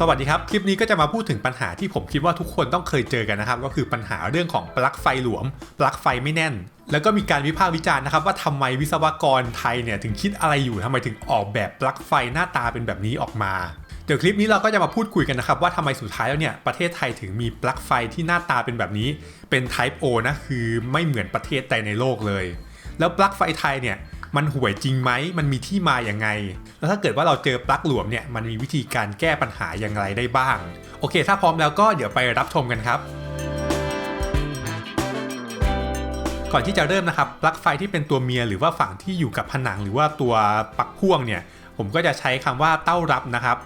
สวัสดีครับ คลิปนี้ก็จะมาพูดถึงปัญหาที่ผมคิดว่าทุกคนต้องเคยเจอกันนะครับ ก็คือปัญหาเรื่องของปลั๊กไฟหลวม ปลั๊กไฟไม่แน่น แล้วก็มีการวิพากษ์วิจารณ์นะครับ ว่าทำไมวิศวกรไทยเนี่ยถึงคิดอะไรอยู่ทำไมถึงออกแบบปลั๊กไฟหน้าตาเป็นแบบนี้ออกมาเดี๋ยวคลิปนี้เราก็จะมาพูดคุยกันนะครับว่าทำไมสุดท้ายแล้วเนี่ยประเทศไทยถึงมีปลั๊กไฟที่หน้าตาเป็นแบบนี้เป็น Type O นะคือไม่เหมือนประเทศใดในโลกเลย แล้วปลั๊กไฟไทยเนี่ย มันห่วยจริงไหมมันมีที่มาอย่างไง แล้วถ้าเกิดว่าเราเจอปลั๊กหลวมเนี่ยมันมีวิธีการแก้ปัญหาอย่างไรได้บ้าง โอเค ถ้าพร้อมแล้วก็เดี๋ยวไปรับชมกันครับก่อนที่จะเริ่มนะครับปลั๊กไฟที่เป็นตัวเมียหรือว่าฝั่งที่อยู่กับผนังหรือว่าตัวปลั๊กพ่วงเนี่ย ผมก็จะใช้คำว่าเต้ารับนะครับ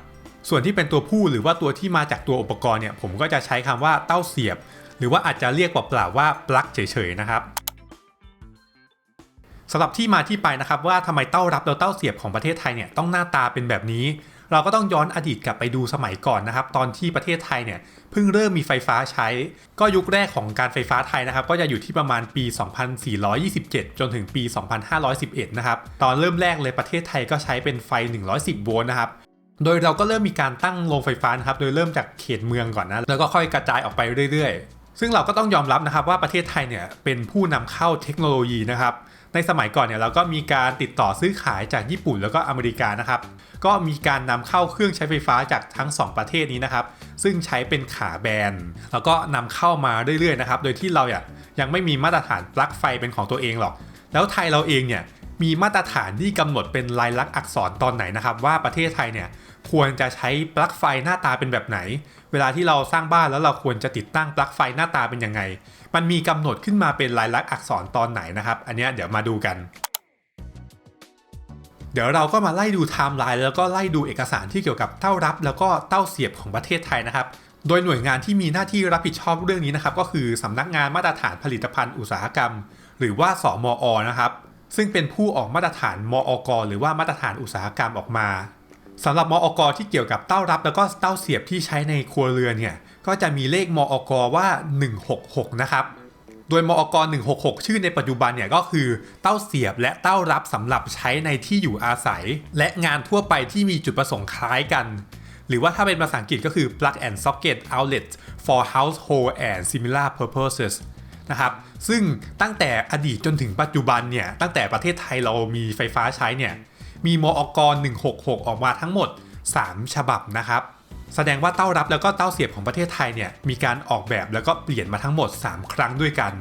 ส่วนที่เป็นตัวผู้หรือว่าตัวที่มาจากตัวอุปกรณ์เนี่ย ผมก็จะใช้คำว่าเต้าเสียบ หรือว่าอาจจะเรียกเปล่าๆว่าปลั๊กเฉยๆนะครับ สำหรับที่มาที่ไปนะครับว่าทำไมเต้ารับแล้วเต้าเสียบของประเทศไทยเนี่ยต้องหน้าตาเป็นแบบนี้ เราก็ต้องย้อนอดีตกลับไปดูสมัยก่อนนะครับ ตอนที่ประเทศไทยเนี่ยเพิ่งเริ่มมีไฟฟ้าใช้ ก็ยุคแรกของการไฟฟ้าไทยนะครับ ก็จะอยู่ที่ประมาณปี 2427 จนถึงปี 2511 นะครับ ตอนเริ่มแรกเลยประเทศไทยก็ใช้เป็นไฟ 110 โวลต์นะครับโดยเราก็เริ่มมีการตั้งโรงไฟฟ้านะครับ โดยเริ่มจากเขตเมืองก่อนนะ แล้วก็ค่อยกระจายออกไปเรื่อยๆ ซึ่งเราก็ต้องยอมรับนะครับว่าประเทศไทยเนี่ยเป็นผู้นำเข้าเทคโนโลยีนะครับ ในสมัยก่อนเนี่ยเราก็มีการติดต่อซื้อขายจากญี่ปุ่นแล้วก็อเมริกานะครับ ก็มีการนำเข้าเครื่องใช้ไฟฟ้าจากทั้ง 2 ประเทศนี้นะครับ ซึ่งใช้เป็นขาแบน แล้วก็นำเข้ามาเรื่อยๆนะครับ โดยที่เราเนี่ยยังไม่มีมาตรฐานปลั๊กไฟเป็นของตัวเองหรอก แล้วไทยเราเองเนี่ย มีมาตรฐานที่กำหนดเป็นลายลักษณ์อักษรตอนไหนนะครับ ว่าประเทศไทยเนี่ยควรจะใช้ปลั๊กไฟหน้าตาเป็นแบบไหน เวลาที่เราสร้างบ้านแล้วเราควรจะติดตั้งปลั๊กไฟหน้าตาเป็นยังไง มันมีกำหนดขึ้นมาเป็นลายลักษณ์อักษรตอนไหนนะครับ อันนี้เดี๋ยวมาดูกัน เดี๋ยวเราก็มาไล่ดูไทม์ไลน์แล้วก็ไล่ดูเอกสารที่เกี่ยวกับเต้ารับ แล้วก็เต้าเสียบของประเทศไทยนะครับ โดยหน่วยงานที่มีหน้าที่รับผิดชอบเรื่องนี้นะครับ ก็คือสำนักงานมาตรฐานผลิตภัณฑ์อุตสาหกรรม หรือว่าสมอนะครับ ซึ่งเป็นผู้ออกมาตรฐานมออกหรือว่ามาตรฐานอุตสาหกรรมออกมาสำหรับมออกที่เกี่ยวกับเต้ารับ แล้วก็เต้าเสียบที่ใช้ในครัวเรือนเนี่ยก็จะมีเลขมอกว่า 166 นะครับ โดยมอก166 ชื่อในปัจจุบันเนี่ยก็คือเต้าเสียบและเต้ารับสำหรับใช้ในที่อยู่อาศัย และงานทั่วไปที่มีจุดประสงค์คล้ายกัน หรือว่าถ้าเป็นภาษาอังกฤษก็คือ plug and socket outlet for household and similar purposes นะครับซึ่งตั้งแต่อดีตจนถึงปัจจุบันเนี่ยตั้งแต่ประเทศไทยเรามีไฟฟ้าใช้เนี่ยมีมอกร166 ออกมาทั้งหมด 3 ฉบับนะครับแสดงว่าเต้ารับแล้วก็เต้าเสียบของประเทศไทยเนี่ยมีการออกแบบแล้วก็เปลี่ยนมาทั้งหมด 3 ครั้งด้วยกัน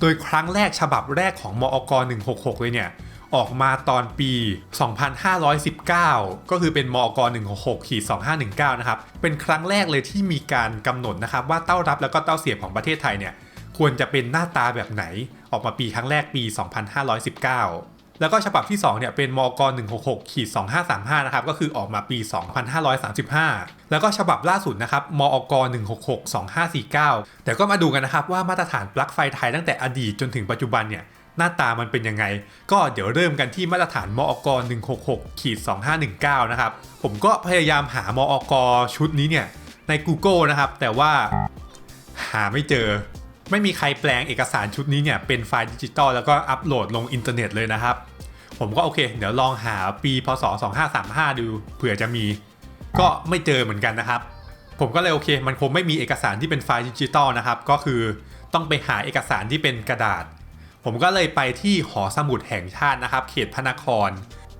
โดยครั้งแรกฉบับแรกของมอกร166 เลยเนี่ยออกมาตอนปี 2519 ก็คือเป็นมอกร166ขีด2519 นะครับ เป็นครั้งแรกเลยที่มีการกำหนดนะครับว่าเต้ารับแล้วก็เต้าเสียบของประเทศไทยเนี่ย ควรจะเป็นหน้าตาแบบไหน ออกมาปีครั้งแรกปี 2519 แล้วก็ฉบับที่2เนี่ยเป็นมก166ขีด2535นะครับก็คือออกมาปี 2535 แล้วก็ฉบับล่าสุดนะครับมอก166 2549 แต่ก็มาดูกันนะครับว่ามาตรฐานปลั๊กไฟไทยตั้งแต่อดีตจนถึงปัจจุบันเนี่ยหน้าตามันเป็นยังไง ก็เดี๋ยวเริ่มกันที่มาตรฐานมอก166ขีด2519 นะครับ ผมก็พยายามหามอกชุดนี้เนี่ยใน Google นะครับ แต่ว่าหาไม่เจอ ไม่มีใครแปลงเอกสารชุดนี้เนี่ยเป็นไฟล์ดิจิตอลแล้วก็อัปโหลดลงอินเทอร์เน็ตเลยนะครับ ผมก็โอเค เดี๋ยวลองหาปีพศ 2535 ดูเผื่อจะมี ก็ไม่เจอเหมือนกันนะครับ ผมก็เลยโอเค มันคงไม่มีเอกสารที่เป็นไฟล์ดิจิตอลนะครับ ก็คือต้องไปหาเอกสารที่เป็นกระดาษ ผมก็เลยไปที่หอสมุดแห่งชาตินะครับ เขตพระนคร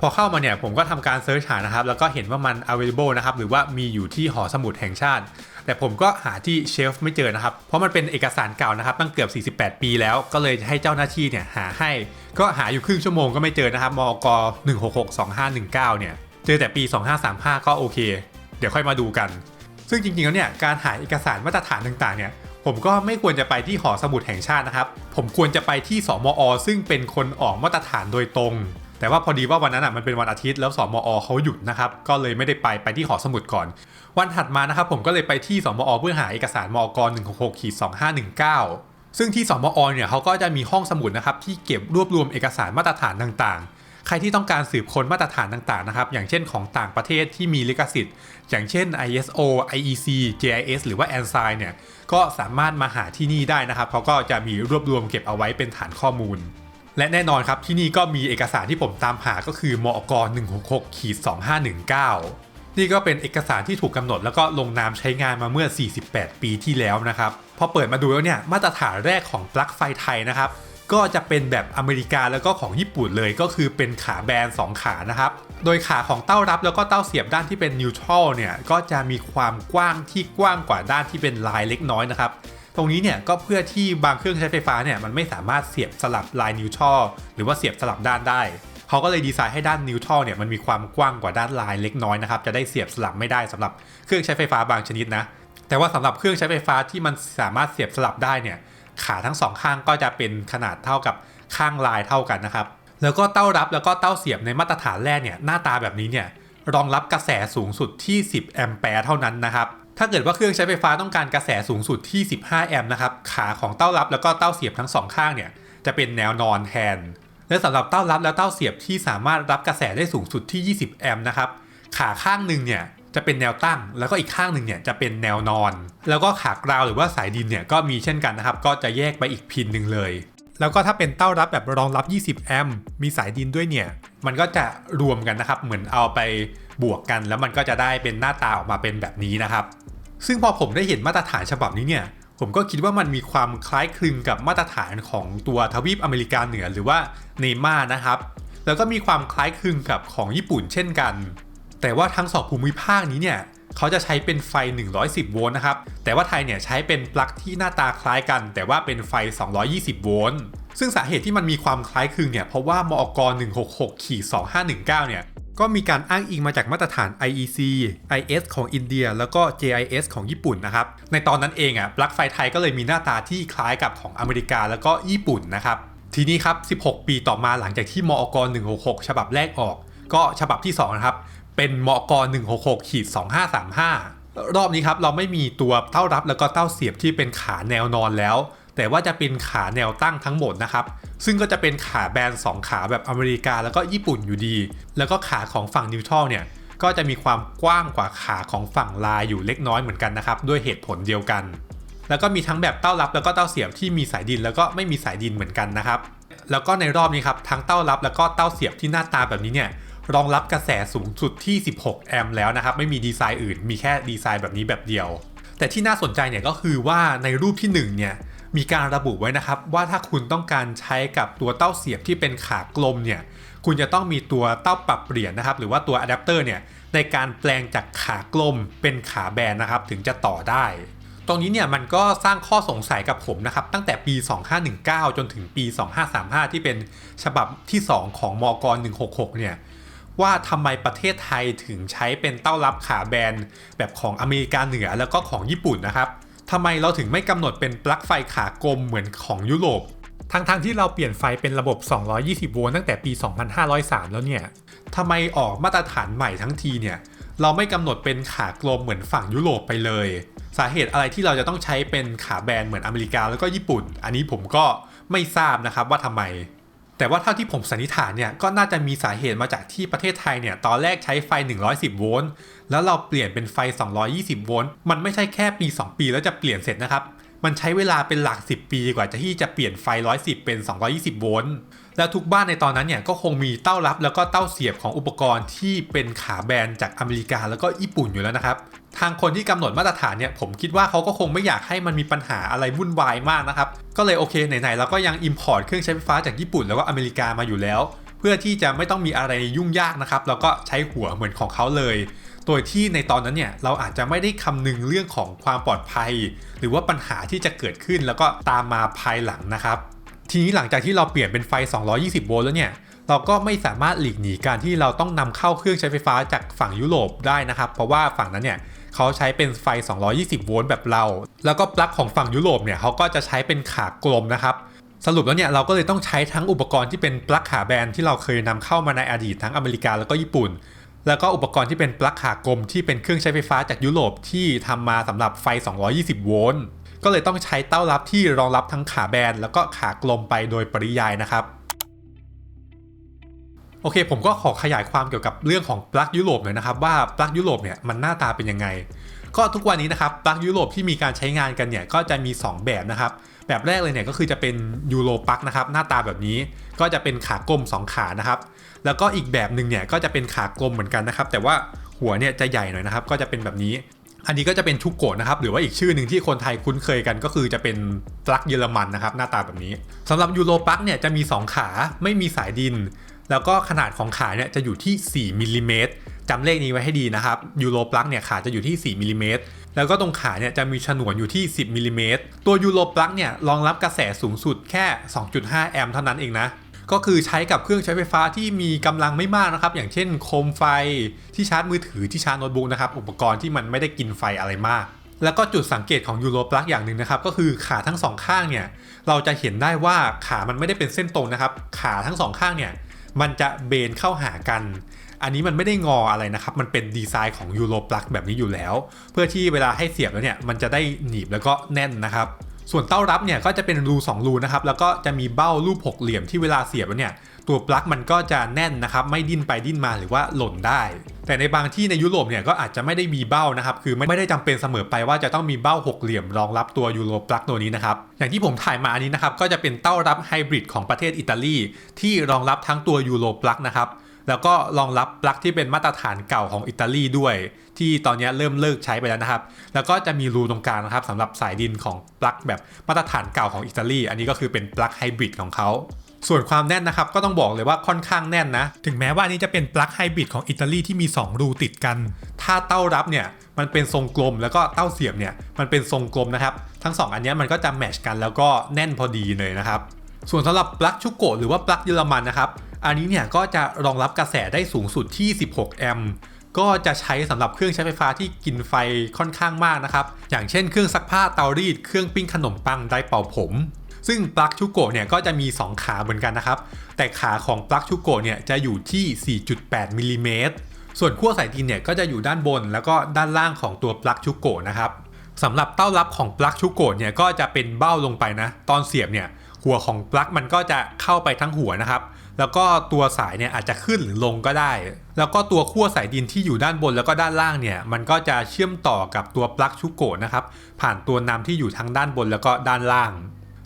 พอเข้ามาเนี่ยผมก็ทำการเซิร์ชหานะครับ แล้วก็เห็นว่ามัน available นะครับ หรือว่ามีอยู่ที่หอสมุดแห่งชาติ แต่ผมก็หาที่เชลฟ์ไม่เจอนะครับ เพราะมันเป็นเอกสารเก่านะครับ ตั้งเกือบ 48 ปีแล้วก็เลยให้เจ้าหน้าที่เนี่ยหาให้ ก็หาอยู่ครึ่งชั่วโมงก็ไม่เจอนะครับมอก1662519 เนี่ย เจอแต่ปี 2535 ก็โอเค เดี๋ยวค่อยมาดูกัน ซึ่งจริงๆแล้วเนี่ยการหาเอกสารมาตรฐานต่างๆ เนี่ยผมก็ไม่ควรจะไปที่หอสมุดแห่งชาตินะครับ ผมควรจะไปที่สมอ ซึ่งเป็นคนออกมาตรฐานโดยตรง แต่ว่าพอดีว่าวันนั้นอะมันเป็นวันอาทิตย์แล้วสมอเขาหยุดนะครับก็เลยไม่ได้ไปไปที่หอสมุดก่อน วันถัดมานะครับผมก็เลยไปที่สมอเพื่อหาเอกสารมอก166ขีด2519 ซึ่งที่สมอเนี่ยเขาก็จะมีห้องสมุดนะครับที่เก็บรวบรวมเอกสารมาตรฐานต่างๆ ใครที่ต้องการสืบค้นมาตรฐานต่างๆนะครับอย่างเช่นของต่างประเทศที่มีลิขสิทธิ์ อย่างเช่น ISO IEC JIS หรือว่า ANSI เนี่ยก็สามารถมาหาที่นี่ได้นะครับเขาก็จะมีรวบรวมเก็บเอาไว้เป็นฐานข้อมูล และแน่นอนครับที่นี่ก็มีเอกสารที่ผมตามหาก็คือมอก166ขีด2519 นี่ก็เป็นเอกสารที่ถูกกำหนดแล้วก็ลงนามใช้งานมาเมื่อ 48 ปีที่แล้วนะครับ พอเปิดมาดูแล้วเนี่ยมาตรฐานแรกของปลั๊กไฟไทยนะครับก็จะเป็นแบบอเมริกาแล้วก็ของญี่ปุ่นเลยก็คือเป็นขาแบน 2 ขานะครับ โดยขาของเต้ารับแล้วก็เต้าเสียบด้านที่เป็นนิวทรัลเนี่ยก็จะมีความกว้างที่กว้างกว่าด้านที่เป็นลายเล็กน้อยนะครับ ตรงนี้เนี่ยก็เพื่อที่บางเครื่องใช้ไฟฟ้าเนี่ยมันไม่สามารถเสียบสลับลายนิวทรัลหรือว่าเสียบสลับด้านได้เขาก็เลยดีไซน์ให้ด้านนิวทรัลเนี่ยมันมีความกว้างกว่าด้านลายเล็กน้อยนะครับจะได้เสียบสลับไม่ได้สำหรับเครื่องใช้ไฟฟ้าบางชนิดนะแต่ว่าสำหรับเครื่องใช้ไฟฟ้าที่มันสามารถเสียบสลับได้เนี่ยขาทั้งสองข้างก็จะเป็นขนาดเท่ากับข้างลายเท่ากันนะครับแล้วก็เต้ารับแล้วก็เต้าเสียบในมาตรฐานแรกเนี่ยหน้าตาแบบนี้เนี่ยรองรับกระแสสูงสุดที่ 10 แอมแปร์เท่านั้นนะครับ ถ้าเกิดว่าเครื่องใช้ไฟฟ้าต้องการกระแสสูงสุดที่ 15 แอมป์นะครับ ขาของเต้ารับแล้วก็เต้าเสียบทั้งสองข้างเนี่ย จะเป็นแนวนอนแทน และสำหรับเต้ารับและเต้าเสียบที่สามารถรับกระแสได้สูงสุดที่ 20 แอมป์นะครับ ขาข้างหนึ่งเนี่ยจะเป็นแนวตั้ง แล้วก็อีกข้างหนึ่งเนี่ยจะเป็นแนวนอน แล้วก็ขากราวหรือว่าสายดินเนี่ยก็มีเช่นกันนะครับ ก็จะแยกไปอีกพินหนึ่งเลย แล้วก็ถ้าเป็นเต้ารับแบบรองรับ 20 แอมป์ มีสายดินด้วยเนี่ย มันก็จะรวมกันนะครับ เหมือนเอาไปบวกกัน แล้วมันก็จะได้เป็นหน้าตาออกมาเป็นแบบนี้นะครับ ซึ่งพอผมได้เห็นมาตรฐานฉบับนี้เนี่ย ผมก็คิดว่ามันมีความคล้ายคลึงกับมาตรฐานของตัวทวีปอเมริกาเหนือหรือว่าเนมานะครับ แล้วก็มีความคล้ายคลึงกับของญี่ปุ่นเช่นกัน แต่ว่าทั้งสองภูมิภาคนี้เนี่ยเขาจะใช้เป็นไฟ 110 โวลต์นะครับ แต่ว่าไทยเนี่ยใช้เป็นปลั๊กที่หน้าตาคล้ายกัน แต่ว่าเป็นไฟ 220 โวลต์ ซึ่งสาเหตุที่มันมีความคล้ายคลึงเนี่ยเพราะว่ามอก166-2519 เนี่ยก็มีการอ้างอิงมาจากมาตรฐาน IEC IS ของอินเดีย แล้วก็ JIS ของญี่ปุ่นนะครับ ในตอนนั้นเองอะปลั๊กไฟไทยก็เลยมีหน้าตาที่คล้ายกับของอเมริกาแล้วก็ญี่ปุ่นนะครับ ทีนี้ครับ 16 ปีต่อมาหลังจากที่มอก166 ฉบับแรกออก ก็ฉบับที่2นะครับ เป็นมอก166ขีด2535 รอบนี้ครับเราไม่มีตัวเต้ารับแล้วก็เต้าเสียบที่เป็นขาแนวนอนแล้ว แต่ว่าจะเป็นขาแนวตั้งทั้งหมดนะครับ ซึ่งก็จะเป็นขาแบน 2 ขาแบบอเมริกาแล้วก็ญี่ปุ่นอยู่ดี แล้วก็ขาของฝั่งนิวทรัลเนี่ยก็จะมีความกว้างกว่าขาของฝั่งลายอยู่เล็กน้อยเหมือนกันนะครับ ด้วยเหตุผลเดียวกัน แล้วก็มีทั้งแบบเต้ารับแล้วก็เต้าเสียบที่มีสายดินแล้วก็ไม่มีสายดินเหมือนกันนะครับ แล้วก็ในรอบนี้ครับทั้งเต้ารับแล้วก็เต้าเสียบที่หน้าตาแบบนี้เนี่ยรองรับกระแสสูงสุดที่ 16 แอมป์แล้วนะครับ ไม่มีดีไซน์อื่น มีแค่ดีไซน์แบบนี้แบบเดียว แต่ที่น่าสนใจเนี่ยก็คือว่าในรูปที่1เนี่ย มีการระบุไว้นะครับ ว่าถ้าคุณต้องการใช้กับตัวเต้าเสียบที่เป็นขากลมเนี่ยคุณจะต้องมีตัวเต้าปรับเปลี่ยนนะครับ หรือว่าตัวอะแดปเตอร์เนี่ยในการแปลงจากขากลมเป็นขาแบนนะครับ ถึงจะต่อได้ ตรงนี้เนี่ยมันก็สร้างข้อสงสัยกับผมนะครับ ตั้งแต่ปี 2519 จนถึงปี 2535 ที่เป็นฉบับที่ 2 ของมก166 เนี่ยว่าทำไมประเทศไทยถึงใช้เป็นเต้ารับขาแบนแบบของอเมริกาเหนือแล้วก็ของญี่ปุ่นนะครับ ทำไมเราถึงไม่กำหนดเป็นปลั๊กไฟขากลมเหมือนของยุโรปทั้งๆทที่เราเปลี่ยนไฟเป็นระบบ 220 โวลต์ตั้งแต่ปี 2503 แล้วเนี่ยทำไมออกมาตรฐานใหม่ทั้งทีเนี่ย เราไม่กำหนดเป็นขากลมเหมือนฝั่งยุโรปไปเลย สาเหตุอะไรที่เราจะต้องใช้เป็นขาแบนเหมือนอเมริกาแล้วก็ญี่ปุ่น อันนี้ผมก็ไม่ทราบนะครับว่าทำไม แต่ว่าเท่าที่ผมสันนิษฐานเนี่ยก็น่าจะมีสาเหตุมาจากที่ประเทศไทยเนี่ยตอนแรกใช้ไฟ 110 โวลต์ แล้วเราเปลี่ยนเป็นไฟ 220 โวลต์ มันไม่ใช่แค่ปี 2 ปีแล้วจะเปลี่ยนเสร็จนะครับ มันใช้เวลาเป็นหลัก 10 ปีกว่าจะที่จะเปลี่ยนไฟ 110 เป็น 220 โวลต์ แล้วทุกบ้านในตอนนั้นเนี่ยก็คงมีเต้ารับแล้วก็เต้าเสียบของอุปกรณ์ที่เป็นขาแบนจากอเมริกาแล้วก็ญี่ปุ่นอยู่แล้วนะครับ ทางคนที่กำหนดมาตรฐานเนี่ยผมคิดว่าเขาก็คงไม่อยากให้มันมีปัญหาอะไรวุ่นวายมากนะครับ ก็เลยโอเคไหนๆเราก็ยังอิมพอร์ตเครื่องใช้ไฟฟ้าจากญี่ปุ่นแล้วก็อเมริกามาอยู่แล้ว เพื่อที่จะไม่ต้องมีอะไรยุ่งยากนะครับแล้วก็ใช้หัวเหมือนของเขาเลย โดยที่ในตอนนั้นเนี่ยเราอาจจะไม่ได้คำนึงเรื่องของความปลอดภัย หรือว่าปัญหาที่จะเกิดขึ้นแล้วก็ตามมาภายหลังนะครับ ทีนี้หลังจากที่เราเปลี่ยนเป็นไฟ 220 โวลต์แล้วเนี่ยเราก็ไม่สามารถหลีกหนีการที่เราต้องนำเข้าเครื่องใช้ไฟฟ้าจากฝั่งยุโรปได้นะครับ เพราะว่าฝั่งนั้นเนี่ยเขาใช้เป็นไฟ 220 โวลต์แบบเรา แล้วก็ปลั๊กของฝั่งยุโรปเนี่ยเขาก็จะใช้เป็นขากลมนะครับ สรุปแล้วเนี่ยเราก็เลยต้องใช้ทั้งอุปกรณ์ที่เป็นปลั๊กขาแบนที่เราเคยนำเข้ามาในอดีตทั้งอเมริกาแล้วก็ญี่ปุ่น แล้วก็อุปกรณ์ที่เป็นปลั๊กขากลมที่เป็นเครื่องใช้ไฟฟ้าจากยุโรปที่ทำมาสำหรับไฟ 220 โวลต์ ก็เลยต้องใช้เต้ารับที่รองรับทั้งขาแบนแล้วก็ขากลมไปโดยปริยายนะครับ โอเค ผมก็ขอขยายความเกี่ยวกับเรื่องของปลั๊กยุโรปหน่อยนะครับว่าปลั๊กยุโรปเนี่ยมันหน้าตาเป็นยังไง ก็ทุกวันนี้นะครับปลั๊กยุโรปที่มีการใช้งานกันเนี่ยก็จะมี 2 แบบนะครับ แบบแรกเลยเนี่ยก็คือจะเป็นยูโรปักนะครับหน้าตาแบบนี้ก็จะเป็นขากลม 2 ขานะครับ แล้วก็อีกแบบหนึ่งเนี่ยก็จะเป็นขากลมเหมือนกันนะครับ แต่ว่าหัวเนี่ยจะใหญ่หน่อยนะครับ ก็จะเป็นแบบนี้ อันนี้ก็จะเป็นชุกโกะนะครับหรือว่าอีกชื่อหนึ่งที่คนไทยคุ้นเคยกันก็คือจะเป็นปลั๊กเยอรมันนะครับ หน้าตาแบบนี้สำหรับยูโรปักเนี่ยจะมี 2 ขาไม่มีสายดิน แล้วก็ขนาดของขาเนี่ยจะอยู่ที่ 4มิลลิเมตร จำเลขนี้ไว้ให้ดีนะครับยูโรปลั๊กเนี่ยขาจะอยู่ที่ 4มิลลิเมตรแล้วก็ตรงขาเนี่ยจะมีฉนวนอยู่ที่ 10มิลลิเมตรตัวยูโรปลั๊กเนี่ยรองรับกระแสสูงสุดแค่ 2.5 แอมป์เท่านั้นเองนะก็คือใช้กับเครื่องใช้ไฟฟ้าที่มีกำลังไม่มากนะครับ อย่างเช่นโคมไฟที่ชาร์จมือถือที่ชาร์จโน้ตบุ๊กนะครับ อุปกรณ์ที่มันไม่ได้กินไฟอะไรมาก แล้วก็จุดสังเกตของยูโรปลั๊กอย่างหนึ่งนะครับ ก็คือขาทั้งสองข้างเนี่ย เราจะเห็นได้ว่าขามันไม่ได้เป็นเส้นตรงนะครับ ขาทั้งสองข้างเนี่ย มันจะเบนเข้าหากัน อันนี้มันไม่ได้งออะไรนะครับ มันเป็นดีไซน์ของยูโรปลั๊กแบบนี้อยู่แล้ว เพื่อที่เวลาให้เสียบแล้วเนี่ยมันจะได้หนีบแล้วก็แน่นนะครับ ส่วนเต้ารับเนี่ยก็จะเป็นรู 2 รูนะครับ แล้วก็จะมีเบ้ารูปหกเหลี่ยมที่เวลาเสียบแล้วเนี่ยตัวปลั๊กมันก็จะแน่นนะครับ ไม่ดิ้นไปดิ้นมาหรือว่าหล่นได้ แต่ในบางที่ในยุโรปเนี่ยก็อาจจะไม่ได้มีเบ้านะครับ คือไม่ได้จำเป็นเสมอไปว่าจะต้องมีเบ้าหกเหลี่ยมรองรับตัวยูโรปลั๊กตัวนี้นะครับ อย่างที่ผมถ่ายมาอันนี้นะครับก็จะเป็นเต้ารับไฮบริดของประเทศอิตาลีที่รองรับทั้งตัวยูโรปลั๊กนะครับ แล้วก็รองรับปลั๊กที่เป็นมาตรฐานเก่าของอิตาลีด้วย ที่ตอนนี้เริ่มเลิกใช้ไปแล้วนะครับ แล้วก็จะมีรูตรงกลางนะครับสำหรับสายดินของปลั๊กแบบมาตรฐานเก่าของอิตาลีอันนี้ก็คือเป็นปลั๊กไฮบริดของเขาส่วนความแน่นนะครับก็ต้องบอกเลยว่าค่อนข้างแน่นนะ ถึงแม้ว่านี้จะเป็นปลั๊กไฮบริดของอิตาลีที่มี 2 รูติดกัน ถ้าเต้ารับเนี่ยมันเป็นทรงกลมแล้วก็เต้าเสียบเนี่ยมันเป็นทรงกลมนะครับ ทั้ง 2 อันนี้มันก็จะแมชกันแล้วก็แน่นพอดีเลยนะครับ ส่วนสำหรับปลั๊กชุกโกหรือว่าปลั๊กเยอรมันนะครับ อันนี้เนี่ยก็จะรองรับกระแสได้สูงสุดที่ 16 แอมป์ก็จะใช้สำหรับเครื่องใช้ไฟฟ้าที่กินไฟค่อนข้างมากนะครับ อย่างเช่นเครื่องซักผ้าเตารีด เครื่องปิ้งขนมปังไดร์เป่าผม ซึ่งปลั๊กชุกโกะเนี่ยก็จะมี 2 ขาเหมือนกันนะครับ แต่ขาของปลั๊กชุกโกะเนี่ยจะอยู่ที่ 4.8มิลลิเมตร ส่วนขั้วสายดินเนี่ยก็จะอยู่ด้านบนแล้วก็ด้านล่างของตัวปลั๊กชุกโกะนะครับสำหรับเต้ารับของปลั๊กชุกโกะเนี่ยก็จะเป็นเบ้าลงไปนะ ตอนเสียบเนี่ยหัวของปลั๊กมันก็จะเข้าไปทั้งหัวนะครับ แล้วก็ตัวสายเนี่ยอาจจะขึ้นหรือลงก็ได้ แล้วก็ตัวขั้วสายดินที่อยู่ด้านบนแล้วก็ด้านล่างเนี่ยมันก็จะเชื่อมต่อกับตัวปลั๊กชุกโกะนะครับผ่านตัวนำที่อยู่ทั้งด้านบนแล้วก็ด้านล่าง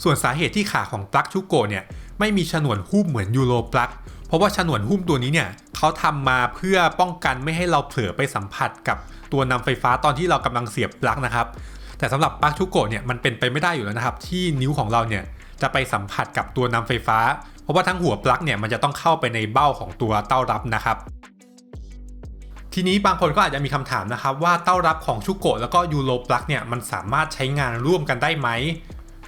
ส่วนสาเหตุที่ขาของปลั๊กชุกโกะเนี่ยไม่มีฉนวนหุ้มเหมือนยูโรปลั๊กเพราะว่าฉนวนหุ้มตัวนี้เนี่ยเขาทำมาเพื่อป้องกันไม่ให้เราเผลอไปสัมผัสกับตัวนำไฟฟ้าตอนที่เรากำลังเสียบปลั๊กนะครับแต่สำหรับปลั๊กชุกโกะเนี่ยมันเป็นไปไม่ได้อยู่แล้วนะครับที่นิ้วของเราเนี่ยจะไปสัมผัสกับตัวนำไฟฟ้า เพราะว่าทั้งหัวปลั๊กเนี่ยมันจะต้องเข้าไปในเบ้าของตัวเต้ารับนะครับ ทีนี้บางคนก็อาจจะมีคำถามนะครับว่าเต้ารับของชุกโกะแล้วก็ยูโรปลั๊กเนี่ยมันสามารถใช้งานร่วมกันได้ไหม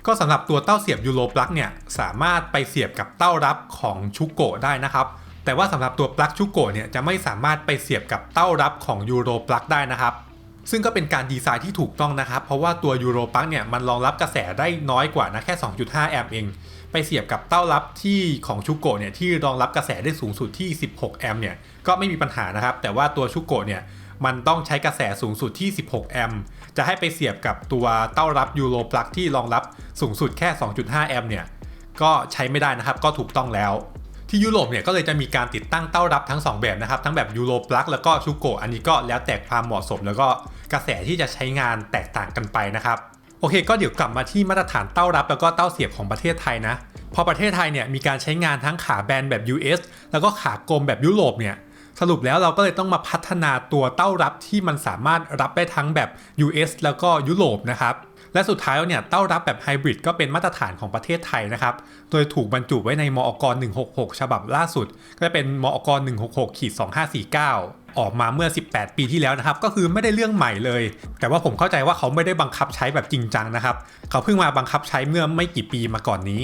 ก็สำหรับตัวเต้าเสียบยูโรปลั๊กเนี่ยสามารถไปเสียบกับเต้ารับของชุกโกะได้นะครับแต่ว่าสำหรับตัวปลั๊กชุกโกะเนี่ยจะไม่สามารถไปเสียบกับเต้ารับของยูโรปลั๊กได้นะครับซึ่งก็เป็นการดีไซน์ที่ถูกต้องนะครับ เพราะว่าตัวยูโรปลั๊กเนี่ยมันรองรับกระแสได้น้อยกว่านะแค่ 2.5 แอมป์เอง ไปเสียบกับเต้ารับที่ของชุกโกะเนี่ยที่รองรับกระแสได้สูงสุดที่ 16 แอมป์เนี่ยก็ไม่มีปัญหานะครับ แต่ว่าตัวชุกโกะเนี่ยมันต้องใช้กระแสสูงสุดที่ 16 แอมป์จะให้ไปเสียบกับตัวเต้ารับยูโรปลั๊กที่รองรับสูงสุดแค่ 2.5 แอมป์เนี่ยก็ใช้ไม่ได้นะครับก็ถูกต้องแล้ว ที่ยุโรปเนี่ยก็เลยจะมีการติดตั้งเต้ารับทั้ง 2 แบบนะครับ ทั้งแบบยูโรปลั๊กแล้วก็ชุกโกะอันนี้ก็แล้วแต่ความเหมาะสม แล้วก็กระแสที่จะใช้งานแตกต่างกันไปนะครับ โอเคก็เดี๋ยวกลับมาที่มาตรฐานเต้ารับแล้วก็เต้าเสียบของประเทศไทยนะพอประเทศไทยเนี่ยมีการใช้งานทั้งขาแบนแบบ US แล้วก็ขากลมแบบยุโรปเนี่ยสรุปแล้วเราก็เลยต้องมาพัฒนาตัวเต้ารับที่มันสามารถรับได้ทั้งแบบ US แล้วก็ยุโรปนะครับ และสุดท้ายเนี่ยเต้ารับแบบไฮบริดก็เป็นมาตรฐานของประเทศไทยนะครับ โดยถูกบรรจุไว้ในมอก 166 ฉบับล่าสุด ก็จะเป็นมอก166ขีด2549ออกมาเมื่อ 18 ปีที่แล้วนะครับ ก็คือไม่ได้เรื่องใหม่เลย แต่ว่าผมเข้าใจว่าเขาไม่ได้บังคับใช้แบบจริงจังนะครับ เขาเพิ่งมาบังคับใช้เมื่อไม่กี่ปีมาก่อนนี้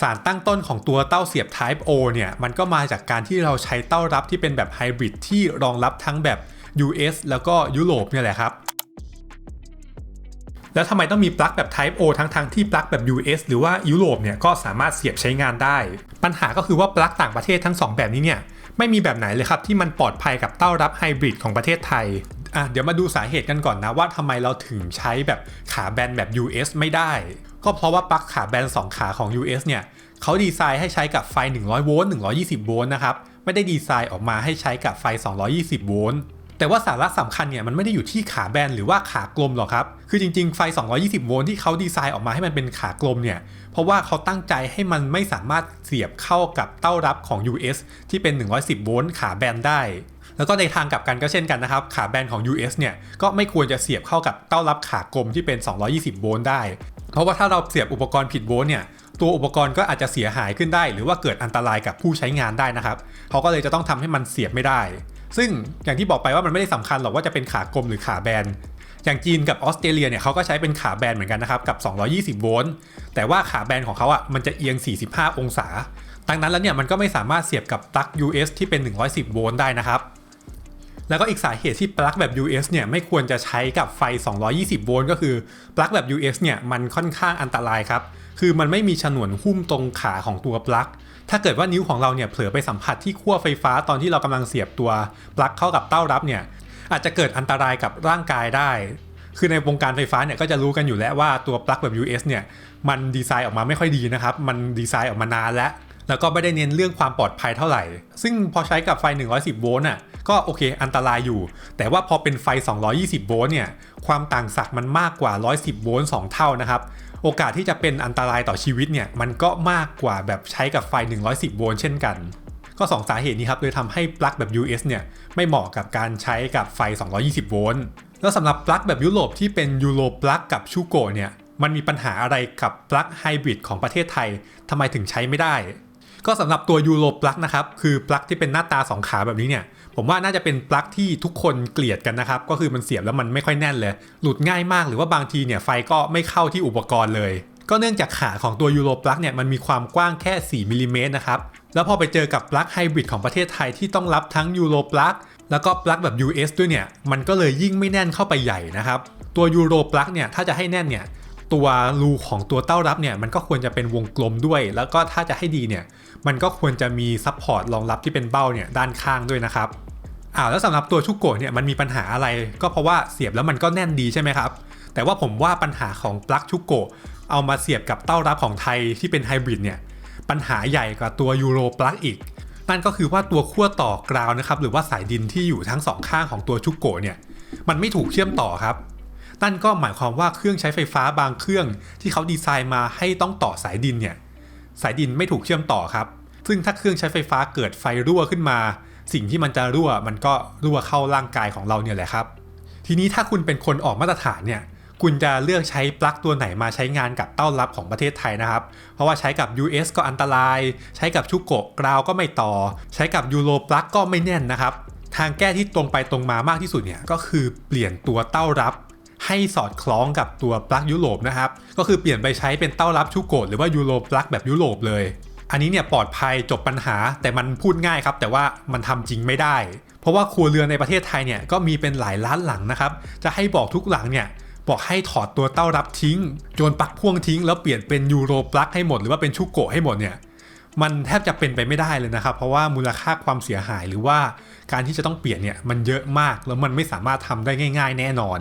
สารตั้งต้นของตัวเต้าเสียบ Type O เนี่ย มันก็มาจากการที่เราใช้เต้ารับที่เป็นแบบไฮบริดที่รองรับทั้งแบบ US แล้วก็ยุโรปเนี่ยแหละครับ แล้วทำไมต้องมีปลั๊กแบบ Type O ทั้งๆทที่ปลั๊กแบบ US หรือว่ายุโรปเนี่ยก็สามารถเสียบใช้งานได้ ปัญหาก็คือว่าปลั๊กต่างประเทศทั้ง 2 แบบนี้เนี่ยไม่มีแบบไหนเลยครับที่มันปลอดภัยกับเต้ารับไฮบริดของประเทศไทยอะเดี๋ยวมาดูสาเหตุกันก่อนนะว่าทำไมเราถึงใช้แบบขาแบนแบบ US ไม่ได้ ก็เพราะว่าปลั๊กขาแบน 2 ขาของ US เนี่ยเขาดีไซน์ให้ใช้กับไฟ 100 โวลต์ 120 โวลต์นะครับ ไม่ได้ดีไซน์ออกมาให้ใช้กับไฟ 220 โวลต์ แต่ว่าสาระสำคัญเนี่ยมันไม่ได้อยู่ที่ขาแบนหรือว่าขากลมหรอกครับ คือจริงๆ ไฟ 220 โวลต์ที่เขาดีไซน์ออกมาให้มันเป็นขากลมเนี่ย เพราะว่าเขาตั้งใจให้มันไม่สามารถเสียบเข้ากับเต้ารับของ US ที่เป็น 110 โวลต์ขาแบนได้ แล้วก็ในทางกลับกันก็เช่นกันนะครับ ขาแบนของ US เนี่ยก็ไม่ควรจะเสียบเข้ากับเต้ารับขากลมที่เป็น 220 โวลต์ได้ เพราะว่าถ้าเราเสียบอุปกรณ์ผิดโวลต์เนี่ยตัวอุปกรณ์ก็อาจจะเสียหายขึ้นได้ หรือว่าเกิดอันตรายกับผู้ใช้งานได้นะครับเขาก็เลยจะต้องทำให้มันเสียบไม่ได้ ซึ่งอย่างที่บอกไปว่ามันไม่ได้สำคัญหรอกว่าจะเป็นขากลมหรือขาแบน อย่างจีนกับออสเตรเลียเนี่ยเขาก็ใช้เป็นขาแบนเหมือนกันนะครับกับ 220 โวลต์ แต่ว่าขาแบนของเขาอะมันจะเอียง 45 องศา ดังนั้นแล้วเนี่ยมันก็ไม่สามารถเสียบกับปลั๊ก US ที่เป็น 110 โวลต์ได้นะครับแล้วก็อีกสาเหตุที่ปลั๊กแบบ US เนี่ยไม่ควรจะใช้กับไฟ 220 โวลต์ก็คือปลั๊กแบบ US เนี่ยมันค่อนข้างอันตรายครับ คือมันไม่มีฉนวนหุ้มตรงขาของตัวปลั๊ก ถ้าเกิดว่านิ้วของเราเนี่ยเผลอไปสัมผัสที่ขั้วไฟฟ้าตอนที่เรากำลังเสียบตัวปลั๊กเข้ากับเต้ารับเนี่ยอาจจะเกิดอันตรายกับร่างกายได้ คือในวงการไฟฟ้าเนี่ยก็จะรู้กันอยู่แล้วว่าตัวปลั๊กแบบ US เนี่ยมันดีไซน์ออกมาไม่ค่อยดีนะครับ มันดีไซน์ออกมานานแล้ว แล้วก็ไม่ได้เน้นเรื่องความปลอดภัยเท่าไหร่ ซึ่งพอใช้กับไฟ 110 โวลต์น่ะก็โอเคอันตรายอยู่ แต่ว่าพอเป็นไฟ 220 โวลต์เนี่ย ความต่างศักย์มันมากกว่า 110 โวลต์2เท่านะครับ โอกาสที่จะเป็นอันตรายต่อชีวิตเนี่ย มันก็มากกว่าแบบใช้กับไฟ 110 โวลต์เช่นกัน ก็ 2 สาเหตุนี้ครับเลยทำให้ปลั๊กแบบ US เนี่ย ไม่เหมาะกับการใช้กับไฟ 220 โวลต์ แล้วสำหรับปลั๊กแบบยุโรปที่เป็นยูโรปลั๊กกับชูโกเนี่ย มันมีปัญหาอะไรกับปลั๊กไฮบริดของประเทศไทยทำไมถึงใช้ไม่ได้ ก็สำหรับตัวยูโรปลั๊กนะครับ คือปลั๊กที่เป็นหน้าตา 2 ขาแบบนี้เนี่ย ผมว่าน่าจะเป็นปลั๊กที่ทุกคนเกลียดกันนะครับ ก็คือมันเสียบแล้วมันไม่ค่อยแน่นเลย หลุดง่ายมากหรือว่าบางทีเนี่ยไฟก็ไม่เข้าที่อุปกรณ์เลย ก็เนื่องจากขาของตัวยูโรปลั๊กเนี่ยมันมีความกว้างแค่ 4มิลิเมตรนะครับ แล้วพอไปเจอกับปลั๊กไฮบริดของประเทศไทยที่ต้องรับทั้งยูโรปลั๊กแล้วก็ปลั๊กแบบ US ด้วยเนี่ย มันก็เลยยิ่งไม่แน่นเข้าไปใหญ่นะครับ ตัวยูโรปลั๊กเนี่ยถ้าจะให้แน่นเนี่ย ตัวรูของตัวเต้ารับเนี่ยมันก็ควรจะเป็นวงกลมด้วย แล้วก็ถ้าจะให้ดีเนี่ยมันก็ควรจะมีซัพพอร์ตรองรับที่เป็นเบ้าเนี่ยด้านข้างด้วยนะครับอ้าวแล้วสำหรับตัวชุกโกะเนี่ยมันมีปัญหาอะไร ก็เพราะว่าเสียบแล้วมันก็แน่นดีใช่ไหมครับแต่ว่าผมว่าปัญหาของปลั๊กชุกโกะเอามาเสียบกับเต้ารับของไทยที่เป็นไฮบริดเนี่ยปัญหาใหญ่กว่าตัวยูโรปลั๊กอีกนั่นก็คือว่าตัวขั้วต่อกราวนะครับหรือว่าสายดินที่อยู่ทั้งสองข้างของตัวชุกโกะเนี่ยมันไม่ถูกเชื่อมต่อครับ นั่นก็หมายความว่าเครื่องใช้ไฟฟ้าบางเครื่อง ที่เขาดีไซน์มาให้ต้องต่อสายดินเนี่ยสายดินไม่ถูกเชื่อมต่อครับ ซึ่งถ้าเครื่องใช้ไฟฟ้าเกิดไฟรั่วขึ้นมา สิ่งที่มันจะรั่วมันก็รั่วเข้าร่างกายของเราเนี่ยแหละครับ ทีนี้ถ้าคุณเป็นคนออกมาตรฐานเนี่ยคุณจะเลือกใช้ปลั๊กตัวไหนมาใช้งานกับเต้ารับของประเทศไทยนะครับ เพราะว่าใช้กับ US ก็อันตราย ใช้กับชุกโกะกราวก็ไม่ต่อ ใช้กับยูโรปลั๊กก็ไม่แน่นนะครับ ทางแก้ที่ตรงไปตรงมามากที่สุดเนี่ยก็คือเปลี่ยนตัวเต้ารับ ให้สอดคล้องกับตัวปลั๊กยุโรปนะครับ ก็คือเปลี่ยนไปใช้เป็นเต้ารับชูโกะหรือว่ายูโรปลั๊กแบบยุโรปเลย อันนี้เนี่ยปลอดภัยจบปัญหาแต่มันพูดง่ายครับ แต่ว่ามันทำจริงไม่ได้ เพราะว่าครัวเรือนในประเทศไทยเนี่ยก็มีเป็นหลายล้านหลังนะครับ จะให้บอกทุกหลังเนี่ยบอกให้ถอดตัวเต้ารับทิ้งโจนปลั๊กพ่วงทิ้ง แล้วเปลี่ยนเป็นยูโรปลั๊กให้หมดหรือว่าเป็นชูโกะให้หมดเนี่ยมันแทบจะเป็นไปไม่ได้เลยนะครับ เพราะว่ามูลค่าความเสียหายหรือว่าการที่จะต้องเปลี่ยนเนี่ยมันเยอะมากแล้วมันไม่สามารถทำได้ง่าย ๆ แน่นอน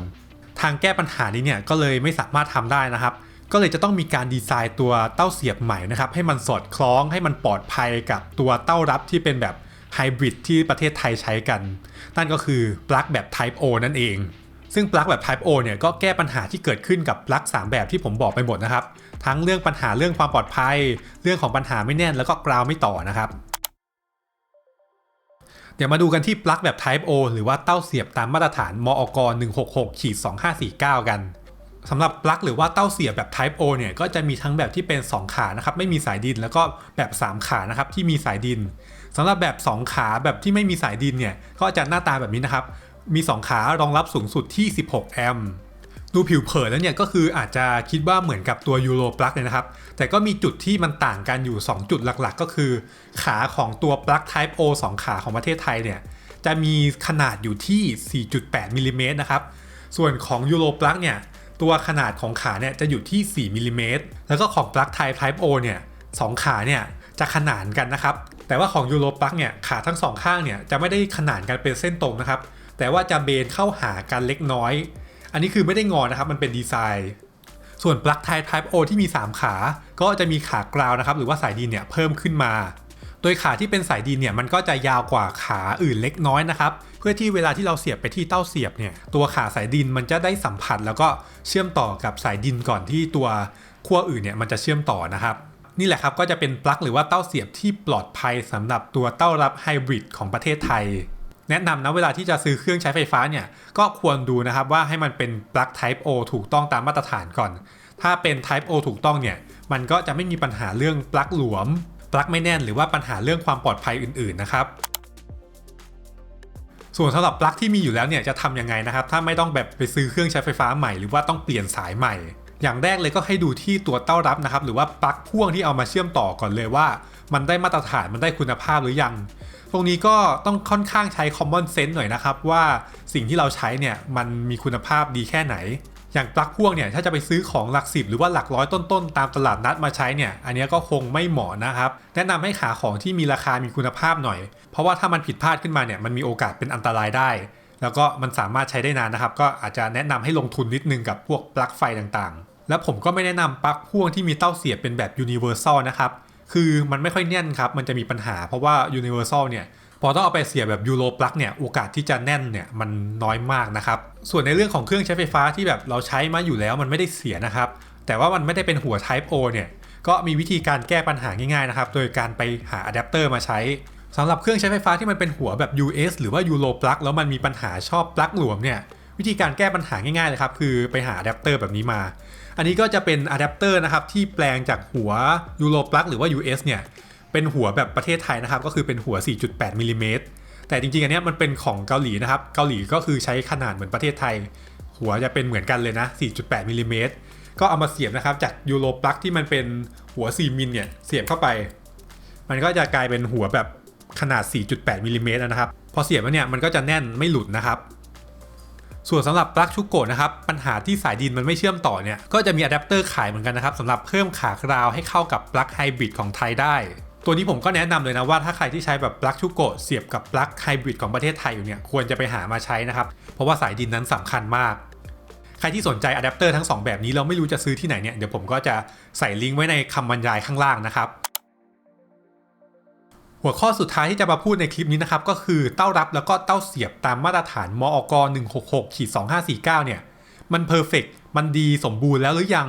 ทางแก้ปัญหานี้เนี่ยก็เลยไม่สามารถทำได้นะครับ ก็เลยจะต้องมีการดีไซน์ตัวเต้าเสียบใหม่นะครับ ให้มันสอดคล้องให้มันปลอดภัยกับตัวเต้ารับที่เป็นแบบไฮบริดที่ประเทศไทยใช้กัน นั่นก็คือปลั๊กแบบ Type O นั่นเอง ซึ่งปลั๊กแบบ Type O เนี่ยก็แก้ปัญหาที่เกิดขึ้นกับปลั๊ก3 แบบที่ผมบอกไปหมดนะครับ ทั้งเรื่องปัญหาเรื่องความปลอดภัย เรื่องของปัญหาไม่แน่นแล้วก็กราวไม่ต่อนะครับ เดี๋ยวมาดูกันที่ปลั๊กแบบ Type O หรือว่าเต้าเสียบตามมาตรฐานมอก166-2549 กันสำหรับปลั๊กหรือว่าเต้าเสียบแบบ Type O เนี่ยก็จะมีทั้งแบบที่เป็น 2 ขานะครับไม่มีสายดินแล้วก็แบบ 3 ขานะครับที่มีสายดินสำหรับแบบ 2 ขาแบบที่ไม่มีสายดินเนี่ยก็จะหน้าตาแบบนี้นะครับมี 2 ขารองรับสูงสุดที่ 16 แอมป์ ดูผิวเผินแล้วเนี่ยก็คืออาจจะคิดว่าเหมือนกับตัวยูโรปลั๊กเลยนะครับ แต่ก็มีจุดที่มันต่างกันอยู่ 2 จุดหลักๆ ก็คือ ขาของตัวปลั๊ก Type O 2 ขาของประเทศไทยเนี่ยจะมีขนาดอยู่ที่ 4.8มิลลิเมตรนะครับ ส่วนของยูโรปลั๊กเนี่ยตัวขนาดของขาเนี่ยจะอยู่ที่ 4มิลลิเมตรแล้วก็ของปลั๊กไทป์ Type O เนี่ยสองขาเนี่ยจะขนานกันนะครับ แต่ว่าของยูโรปลั๊กเนี่ยขาทั้งสองข้างเนี่ยจะไม่ได้ขนานกันเป็นเส้นตรงนะครับ แต่ว่าจะเบนเข้าหากันเล็กน้อย อันนี้คือไม่ได้งอนะครับ มันเป็นดีไซน์ ส่วนปลั๊กไทป์ Type O ที่มี 3 ขา ก็จะมีขากราวนะครับ หรือว่าสายดินเนี่ยเพิ่มขึ้นมา โดยขาที่เป็นสายดินเนี่ยมันก็จะยาวกว่าขาอื่นเล็กน้อยนะครับ เพื่อที่เวลาที่เราเสียบไปที่เต้าเสียบเนี่ย ตัวขาสายดินมันจะได้สัมผัส แล้วก็เชื่อมต่อกับสายดินก่อนที่ตัวขั้วอื่นเนี่ยมันจะเชื่อมต่อนะครับนี่แหละครับก็จะเป็นปลั๊กหรือว่าเต้าเสียบที่ปลอดภัยสำหรับตัวเต้ารับไฮบริดของประเทศไทย แนะนำนะเวลาที่จะซื้อเครื่องใช้ไฟฟ้าเนี่ยก็ควรดูนะครับว่าให้มันเป็นปลั๊ก Type O ถูกต้องตามมาตรฐานก่อน ถ้าเป็น Type O ถูกต้องเนี่ยมันก็จะไม่มีปัญหาเรื่องปลั๊กหลวม ปลั๊กไม่แน่นหรือว่าปัญหาเรื่องความปลอดภัยอื่นๆนะครับส่วนสำหรับปลั๊กที่มีอยู่แล้วเนี่ยจะทำยังไงนะครับ ถ้าไม่ต้องแบบไปซื้อเครื่องใช้ไฟฟ้าใหม่หรือว่าต้องเปลี่ยนสายใหม่ อย่างแรกเลยก็ให้ดูที่ตัวเต้ารับนะครับ หรือว่าปลั๊กพ่วงที่เอามาเชื่อมต่อก่อนเลยว่า มันได้มาตรฐานมันได้คุณภาพหรือยัง ตรงนี้ก็ต้องค่อนข้างใช้ common sense หน่อยนะครับ ว่าสิ่งที่เราใช้เนี่ยมันมีคุณภาพดีแค่ไหน อย่างปลั๊กพ่วงเนี่ยถ้าจะไปซื้อของหลักสิบหรือว่าหลักร้อยต้นๆ ตามตลาดนัดมาใช้เนี่ยอันนี้ก็คงไม่เหมาะนะครับ แนะนำให้หาของที่มีราคามีคุณภาพหน่อย เพราะว่าถ้ามันผิดพลาดขึ้นมาเนี่ยมันมีโอกาสเป็นอันตรายได้ แล้วก็มันสามารถใช้ได้นานนะครับ ก็อาจจะแนะนำให้ลงทุนนิดนึงกับพวกปลั๊กไฟต่างๆ แล้วผมก็ไม่แนะนำปลั๊กพ่วงที่มีเต้าเสียบเป็นแบบ universal นะครับ คือมันไม่ค่อยแน่นครับ มันจะมีปัญหาเพราะว่า universal เนี่ยพอต้องเอาไปเสียแบบยูโรปลั๊กเนี่ยโอกาสที่จะแน่นเนี่ยมันน้อยมากนะครับ ส่วนในเรื่องของเครื่องใช้ไฟฟ้าที่แบบเราใช้มาอยู่แล้วมันไม่ได้เสียนะครับ แต่ว่ามันไม่ได้เป็นหัว Type O เนี่ยก็มีวิธีการแก้ปัญหาง่ายๆนะครับโดยการไปหาอะแดปเตอร์มาใช้สำหรับเครื่องใช้ไฟฟ้าที่มันเป็นหัวแบบ US หรือว่ายูโรปลั๊กแล้วมันมีปัญหาชอบปลั๊กหลวมเนี่ยวิธีการแก้ปัญหาง่ายๆเลยครับคือไปหาอะแดปเตอร์แบบนี้มา อันนี้ก็จะเป็นอะแดปเตอร์นะครับที่แปลงจากหัวยูโรปลั๊กหรือว่า US เนี่ยเป็นหัวแบบประเทศไทยนะครับก็คือเป็นหัว 4.8มิลลิเมตรแต่จริงๆอันนี้มันเป็นของเกาหลีนะครับเกาหลีก็คือใช้ขนาดเหมือนประเทศไทย หัวจะเป็นเหมือนกันเลยนะ 4.8มิลลิเมตรก็เอามาเสียบนะครับจากยูโรปลั๊กที่มันเป็นหัว 4มิลเนี่ยเสียบเข้าไป มันก็จะกลายเป็นหัวแบบขนาด 4.8มิลลิเมตรนะครับ พอเสียบแล้วเนี่ยมันก็จะแน่นไม่หลุดนะครับ ส่วนสำหรับปลั๊กชุกโกะนะครับปัญหาที่สายดินมันไม่เชื่อมต่อเนี่ยก็จะมีอะแดปเตอร์ขายเหมือนกันนะครับสำหรับเพิ่มขากราวให้เข้ากับปลั๊กไฮบริดของไทยได้ ตัวนี้ผมก็แนะนำเลยนะว่าถ้าใครที่ใช้แบบปลั๊กชุกโกะเสียบกับปลั๊กไฮบริดของประเทศไทยอยู่เนี่ยควรจะไปหามาใช้นะครับเพราะว่าสายดินนั้นสำคัญมากใครที่สนใจอะแดปเตอร์ทั้ง 2 แบบนี้เราไม่รู้จะซื้อที่ไหนเนี่ยเดี๋ยวผมก็จะใส่ลิงก์ไว้ในคำบรรยายข้างล่างนะครับ หัวข้อสุดท้ายที่จะมาพูดในคลิปนี้นะครับ ก็คือเต้ารับแล้วก็เต้าเสียบตามมาตรฐานมอก166-2549 เนี่ย มันเพอร์เฟกมันดีสมบูรณ์แล้วหรือยัง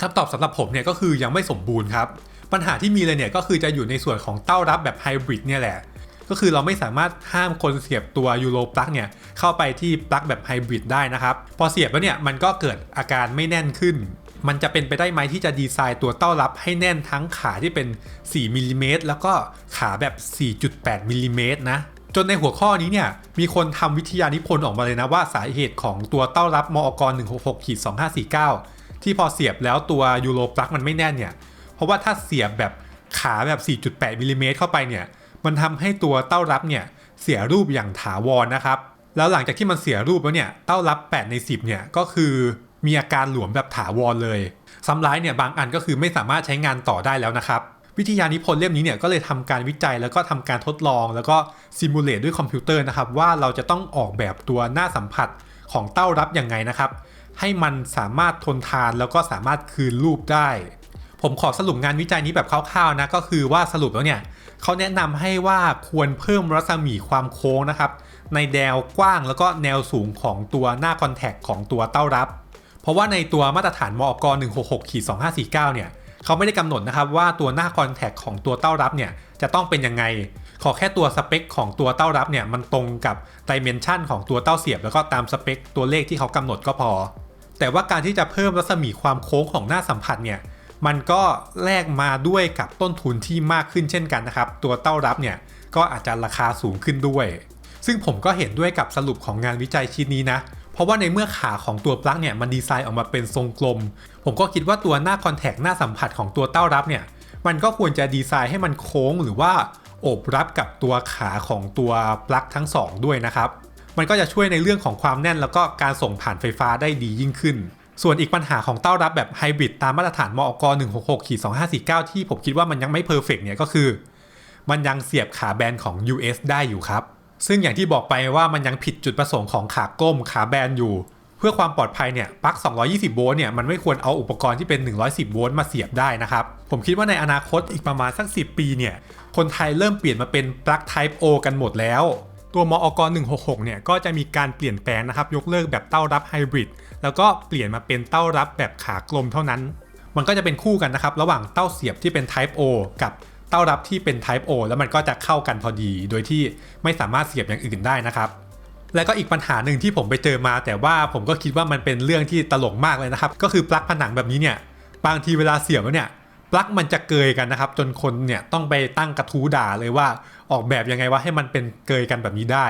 คำตอบสำหรับผมเนี่ยก็คือยังไม่สมบูรณ์ครับ ปัญหาที่มีเลยเนี่ยก็คือจะอยู่ในส่วนของเต้ารับแบบไฮบริดเนี่ยแหละ ก็คือเราไม่สามารถห้ามคนเสียบตัวยูโรปลั๊กเนี่ยเข้าไปที่ปลั๊กแบบไฮบริดได้นะครับ พอเสียบแล้วเนี่ยมันก็เกิดอาการไม่แน่นขึ้น มันจะเป็นไปได้ไหมที่จะดีไซน์ตัวเต้ารับให้แน่นทั้งขาที่เป็น 4มิลลิเมตรแล้วก็ขาแบบ 4.8มิลลิเมตรนะจนในหัวข้อนี้เนี่ยมีคนทำวิทยานิพนธ์ออกมาเลยนะว่าสาเหตุของตัวเต้ารับมอกร166-2549 ที่พอเสียบแล้วตัวยูโรปลั๊กมันไม่แน่นเนี่ย เพราะว่าถ้าเสียบแบบขาแบบ 4.8มิลลิเมตรเข้าไปเนี่ย มันทำให้ตัวเต้ารับเนี่ยเสียรูปอย่างถาวรนะครับ แล้วหลังจากที่มันเสียรูปแล้วเนี่ย เต้ารับ 8 ใน 10 เนี่ยก็คือ มีอาการหลวมแบบถาวรเลยซ้ำร้ายเนี่ยบางอันก็คือไม่สามารถใช้งานต่อได้แล้วนะครับ วิทยานิพนธ์เล่มนี้เนี่ยก็เลยทำการวิจัยแล้วก็ทำการทดลอง แล้วก็ซิมูเลตด้วยคอมพิวเตอร์นะครับว่าเราจะต้องออกแบบตัวหน้าสัมผัสของเต้ารับยังไงนะครับให้มันสามารถทนทานแล้วก็สามารถคืนรูปได้ ผมขอสรุปงานวิจัยนี้แบบคร่าวๆนะก็คือว่าสรุปแล้วเนี่ยเขาแนะนำให้ว่าควรเพิ่มรัศมีความโค้งนะครับ ในแนวกว้างแล้วก็แนวสูงของตัวหน้าคอนแทคของตัวเต้ารับ ราะว่าในตัวมาตรฐานมอก166-2549 เนี่ยเขาไม่ได้กำหนดนะครับว่าตัวหน้าคอนแทคของตัวเต้ารับเนี่ยจะต้องเป็นยังไง ขอแค่ตัวสเปคของตัวเต้ารับเนี่ยมันตรงกับดิเมนชันของตัวเต้าเสียบ แล้วก็ตามสเปคตัวเลขที่เขากำหนดก็พอ แต่ว่าการที่จะเพิ่มรัศมีความโค้งของหน้าสัมผัสเนี่ยมันก็แลกมาด้วยกับต้นทุนที่มากขึ้นเช่นกันนะครับ ตัวเต้ารับเนี่ยก็อาจจะราคาสูงขึ้นด้วย ซึ่งผมก็เห็นด้วยกับสรุปของงานวิจัยชิ้นนี้นะ เพราะว่าในเมื่อขาของตัวปลั๊กเนี่ยมันดีไซน์ออกมาเป็นทรงกลม ผมก็คิดว่าตัวหน้าคอนแทคหน้าสัมผัสของตัวเต้ารับเนี่ยมันก็ควรจะดีไซน์ให้มันโค้งหรือว่าโอบรับกับตัวขาของตัวปลั๊กทั้งสองด้วยนะครับมันก็จะช่วยในเรื่องของความแน่นแล้วก็การส่งผ่านไฟฟ้าได้ดียิ่งขึ้น ส่วนอีกปัญหาของเต้ารับแบบไฮบริดตามมาตรฐานมอก166-2549 ที่ผมคิดว่ามันยังไม่เพอร์เฟกเนี่ยก็คือ มันยังเสียบขาแบนของ US ได้อยู่ครับ ซึ่งอย่างที่บอกไปว่ามันยังผิดจุดประสงค์ของขาก้มขาแบนอยู่ เพื่อความปลอดภัยเนี่ยปลั๊ก 220 โวลต์เนี่ยมันไม่ควรเอาอุปกรณ์ที่เป็น 110 โวลต์มาเสียบได้นะครับ ผมคิดว่าในอนาคตอีกประมาณสัก 10 ปีเนี่ยคนไทยเริ่มเปลี่ยนมาเป็นปลั๊ก Type O กันหมดแล้วตัวมอก166 เนี่ยก็จะมีการเปลี่ยนแปลงนะครับ ยกเลิกแบบเต้ารับไฮบริดแล้วก็เปลี่ยนมาเป็นเต้ารับแบบขากลมเท่านั้น มันก็จะเป็นคู่กันนะครับ ระหว่างเต้าเสียบที่เป็น Type O กับ เต้ารับที่เป็น Type O แล้วมันก็จะเข้ากันพอดี โดยที่ไม่สามารถเสียบอย่างอื่นได้นะครับและก็อีกปัญหาหนึ่งที่ผมไปเจอมา แต่ว่าผมก็คิดว่ามันเป็นเรื่องที่ตลกมากเลยนะครับ ก็คือปลั๊กผนังแบบนี้เนี่ยบางทีเวลาเสียบแล้วเนี่ยปลั๊กมันจะเกยกันนะครับ จนคนเนี่ยต้องไปตั้งกระทู้ด่าเลยว่าออกแบบยังไงว่าให้มันเป็นเกยกันแบบนี้ได้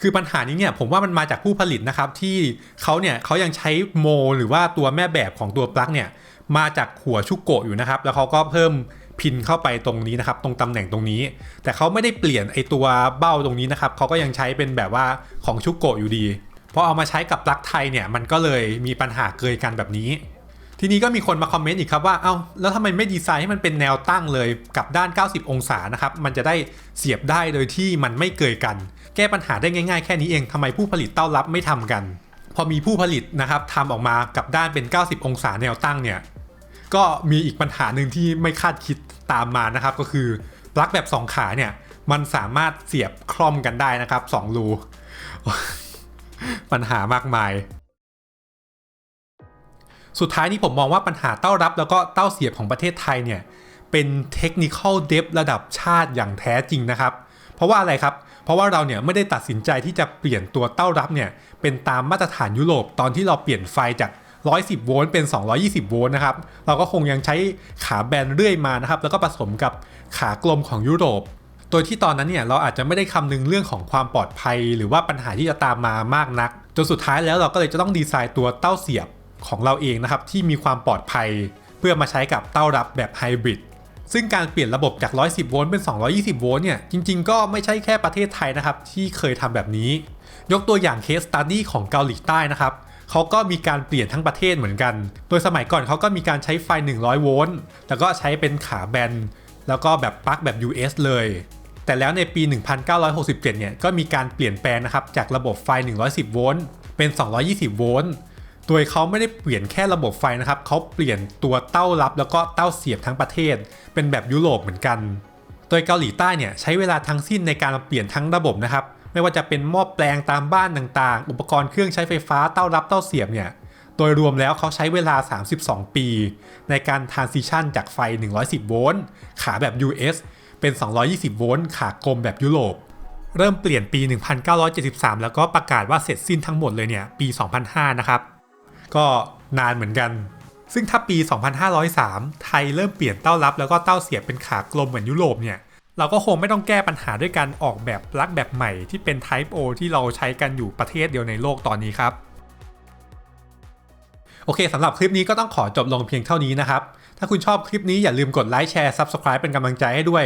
คือปัญหานี้เนี่ยผมว่ามันมาจากผู้ผลิตนะครับที่เขาเนี่ยเขายังใช้โม หรือว่าตัวแม่แบบของตัวปลั๊กเนี่ยมาจากหัวชุกโกะอยู่นะครับ แล้วเขาก็เพิ่ม พินเข้าไปตรงนี้นะครับ ตรงตำแหน่งตรงนี้ แต่เขาไม่ได้เปลี่ยนไอตัวเบ้าตรงนี้นะครับเขาก็ยังใช้เป็นแบบว่าของชุกโกะอยู่ดีพอเอามาใช้กับปลั๊กไทยเนี่ยมันก็เลยมีปัญหาเกยกันแบบนี้ ทีนี้ก็มีคนมาคอมเมนต์อีกครับว่าเอ้าแล้วทำไมไม่ดีไซน์ให้มันเป็นแนวตั้งเลยกับด้าน 90 องศานะครับมันจะได้เสียบได้โดยที่มันไม่เกยกัน แก้ปัญหาได้ง่ายๆแค่นี้เองทำไมผู้ผลิตเต้ารับไม่ทำกัน พอมีผู้ผลิตนะครับทำออกมากับด้านเป็น 90 องศาแนวตั้งเนี่ย ก็มีอีกปัญหาหนึ่งที่ไม่คาดคิดตามมานะครับ ก็คือปลั๊กแบบ 2 ขาเนี่ย มันสามารถเสียบคล่อมกันได้นะครับ2รูปัญหามากมาย สุดท้ายนี้ผมมองว่าปัญหาเต้ารับแล้วก็เต้าเสียบของประเทศไทยเนี่ย เป็นเทคนิคอลเดฟระดับชาติอย่างแท้จริงนะครับ เพราะว่าอะไรครับ เพราะว่าเราเนี่ยไม่ได้ตัดสินใจที่จะเปลี่ยนตัวเต้ารับเนี่ยเป็นตามมาตรฐานยุโรปตอนที่เราเปลี่ยนไฟจาก 110 โวลต์เป็น 220 โวลต์นะครับ เราก็คงยังใช้ขาแบนเรื่อยมานะครับ แล้วก็ผสมกับขากลมของยุโรป โดยที่ตอนนั้นเนี่ยเราอาจจะไม่ได้คำนึงเรื่องของความปลอดภัย หรือว่าปัญหาที่จะตามมามากนัก จนสุดท้ายแล้วเราก็เลยจะต้องดีไซน์ตัวเต้าเสียบของเราเองนะครับ ที่มีความปลอดภัย เพื่อมาใช้กับเต้ารับแบบไฮบริดซึ่งการเปลี่ยนระบบจาก 110 โวลต์เป็น 220 โวลต์เนี่ย จริงๆ ก็ไม่ใช่แค่ประเทศไทยนะครับ ที่เคยทำแบบนี้ ยกตัวอย่างเคสตัดดี้ของเกาหลีใต้นะครับ เขาก็มีการเปลี่ยนทั้งประเทศเหมือนกัน โดยสมัยก่อนเขาก็มีการใช้ไฟ 100 โวลต์ แล้วก็ใช้เป็นขาแบน แล้วก็แบบปลั๊กแบบ US เลย แต่แล้วในปี 1967 เนี่ย ก็มีการเปลี่ยนแปลงนะครับ จากระบบไฟ 110 โวลต์ เป็น 220 โวลต์ โดยเขาไม่ได้เปลี่ยนแค่ระบบไฟนะครับ เขาเปลี่ยนตัวเต้ารับแล้วก็เต้าเสียบทั้งประเทศ เป็นแบบยุโรปเหมือนกัน โดยเกาหลีใต้เนี่ยใช้เวลาทั้งสิ้นในการเปลี่ยนทั้งระบบนะครับ ไม่ว่าจะเป็นหม้อแปลงตามบ้านต่างๆ อุปกรณ์เครื่องใช้ไฟฟ้าเต้ารับเต้าเสียบเนี่ยโดยรวมแล้วเขาใช้เวลา 32 ปี ในการทานซิชันจากไฟ 110 โวลต์ขาแบบ US เป็น 220 โวลต์ขากลมแบบยุโรป เริ่มเปลี่ยนปี 1973 แล้วก็ประกาศว่าเสร็จสิ้นทั้งหมดเลยเนี่ย ปี 2005 นะครับ ก็นานเหมือนกัน ซึ่งถ้าปี 2503 ไทยเริ่มเปลี่ยนเต้ารับแล้วก็เต้าเสียบเป็นขากลมเหมือนยุโรปเนี่ย เราก็คงไม่ต้องแก้ปัญหาด้วยการออกแบบปลั๊กแบบใหม่ที่เป็น Type O ที่เราใช้กันอยู่ประเทศเดียวในโลกตอนนี้ครับโอเคสำหรับคลิปนี้ก็ต้องขอจบลงเพียงเท่านี้นะครับ ถ้าคุณชอบคลิปนี้อย่าลืมกดไลค์แชร์ Subscribe เป็นกำลังใจให้ด้วย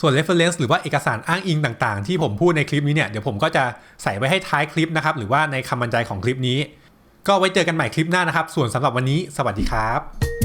ส่วน reference หรือว่าเอกสารอ้างอิงต่างๆ ที่ผมพูดในคลิปนี้เนี่ยเดี๋ยวผมก็จะใส่ไว้ให้ท้ายคลิปนะครับ หรือว่าในคำบรรยายของคลิปนี้ ก็ไว้เจอกันใหม่คลิปหน้านะครับ ส่วนสำหรับวันนี้ สวัสดีครับ